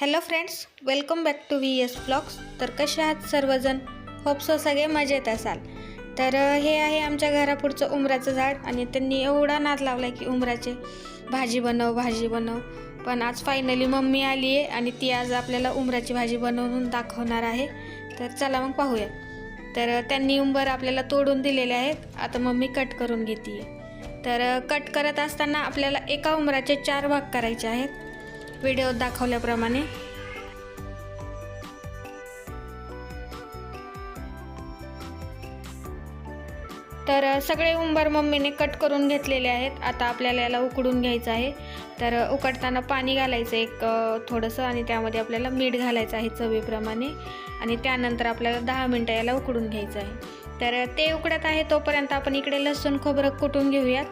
Hello friends welcome back to V S blogs तर कसे आहात सर्वजण? होपसो सगळे मजेत असाल. तर हे आहे आमच्या घरापुढचं उमराचं झाड आणि त्यांनी एवढा नाद लावला की उमराचे भाजी बनव भाजी बनव. पण आज फायनली मम्मी आली आहे आणि ती आज आपल्याला उमराची भाजी बनवून दाखवणार आहे. तर चला मग पाहूया. तर त्यांनी उंबर आपल्याला तोडून दिलेले आहेत. आता मम्मी कट करून घेते तर कट करत असताना आपल्याला एका उमराचे चार भाग करायचे आहेत. व्हिडिओ दाखवल्याप्रमाणे तर सगळे उंबर मम्मीने कट करून घेतलेले आहेत. आता आपल्याला याला उकडून घ्यायचं आहे. तर उकडताना पाणी घालायचं एक थोडंसं आणि त्यामध्ये आपल्याला मीठ घालायचं आहे चवीप्रमाणे. आणि त्यानंतर आपल्याला दहा मिनटं याला उकडून घ्यायचं आहे. तर ते उकडत आहे तोपर्यंत आपण इकडे लसूण खोबरं कुटून घेऊयात.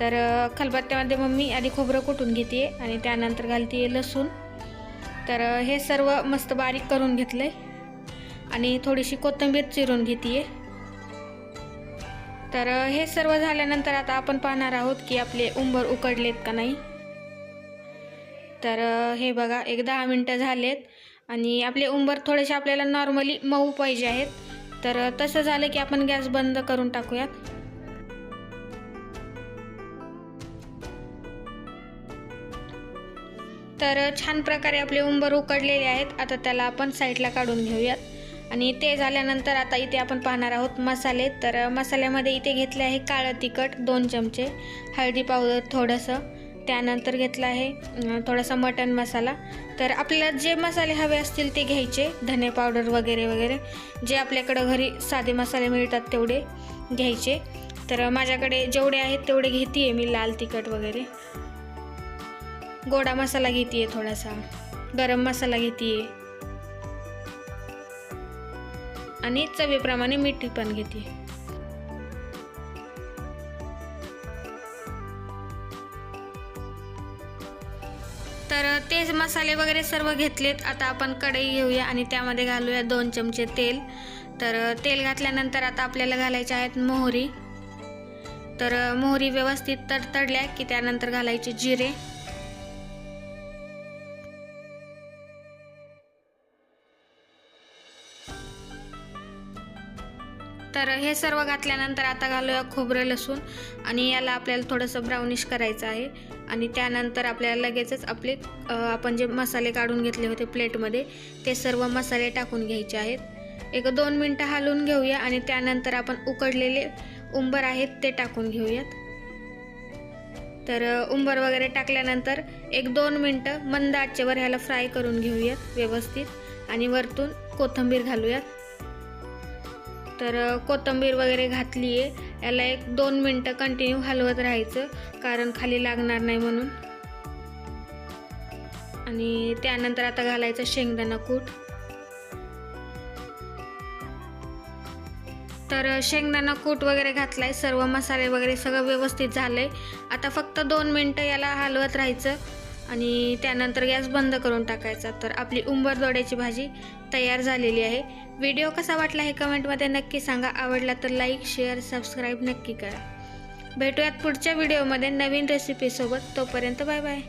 तर खलबत्त्यामध्ये मम्मी आधी खोबरं कुटून घेते आणि त्यानंतर घालते लसूण. तर हे सर्व मस्त बारीक करून घेतलं आहे आणि थोडीशी कोथिंबीर चिरून घेते आहे तर हे सर्व झाल्यानंतर आता आपण पाहणार आहोत की आपले उंबर उकडलेत का नाही. तर हे बघा एक दहा मिनटं झालेत आणि आपले उंबर थोडेसे आपल्याला नॉर्मली मऊ पाहिजे आहेत. तर तसं झालं की आपण गॅस बंद करून टाकूयात. तर छान प्रकारे आपले उंबर उकडलेले आहेत. आता त्याला आपण साईडला काढून घेऊयात. आणि ते झाल्यानंतर आता इथे आपण पाहणार आहोत मसाले. तर मसाल्यामध्ये इथे घेतले आहे काळं तिखट दोन चमचे हळदी पावडर थोडंसं. त्यानंतर घेतलं आहे थोडासा मटन मसाला. तर आपल्याला जे मसाले हवे असतील ते घ्यायचे. धने पावडर वगैरे वगैरे. जे आपल्याकडं घरी साधे मसाले मिळतात तेवढे घ्यायचे. तर माझ्याकडे जेवढे आहेत तेवढे घेते मी लाल तिखट वगैरे. गोडा मसाला घेते थोडासा. गरम मसाला घेते आणि चवीप्रमाणे मीठ पण घेते. तर तेच मसाले वगैरे सर्व घेतलेत. आता आपण कढई घेऊया आणि त्यामध्ये घालूया दोन चमचे तेल. तर तेल घातल्यानंतर आता आपल्याला घालायचे आहेत मोहरी. तर मोहरी व्यवस्थित तडतडल्या की त्यानंतर घालायचे जिरे. तर हे सर्व घातल्यानंतर आता घालूया खोबरं लसूण आणि याला आपल्याला थोडंसं ब्राउनिश करायचं आहे. आणि त्यानंतर आपल्याला लगेचच आपले आपण जे मसाले काढून घेतले होते प्लेटमध्ये ते सर्व मसाले टाकून घ्यायचे आहेत. एक दोन मिनटं हलवून घेऊया आणि त्यानंतर आपण उकडलेले उंबर आहेत ते टाकून घेऊयात. तर उंबर वगैरे टाकल्यानंतर एक दोन मिनटं मंद आचेवर ह्याला फ्राय करून घेऊयात व्यवस्थित. आणि वरतून कोथिंबीर घालूयात. तर कोथंबीर कोथिंबीर वगैरे घातली आहे याला एक दोन मिनटं कंटिन्यू हलवत राहायचं कारण खाली लागणार नाही म्हणून. आणि त्यानंतर आता घालायचं शेंगदाणा कूट. तर शेंगदाणा कूट वगैरे घातलाय. सर्व मसाले वगैरे सगळं व्यवस्थित झालंय. आता फक्त दोन मिनटं याला हलवत राहायचं. आणि त्यानंतर गॅस बंद करून टाकायचा. तर आपली उंबर दोड्याची भाजी तयार झालेली आहे. व्हिडिओ कसा वाटला हे कमेंटमध्ये नक्की सांगा. आवडला तर लाईक शेअर सबस्क्राईब नक्की करा. भेटूयात पुढच्या व्हिडिओमध्ये नवीन रेसिपीसोबत तोपर्यंत बाय बाय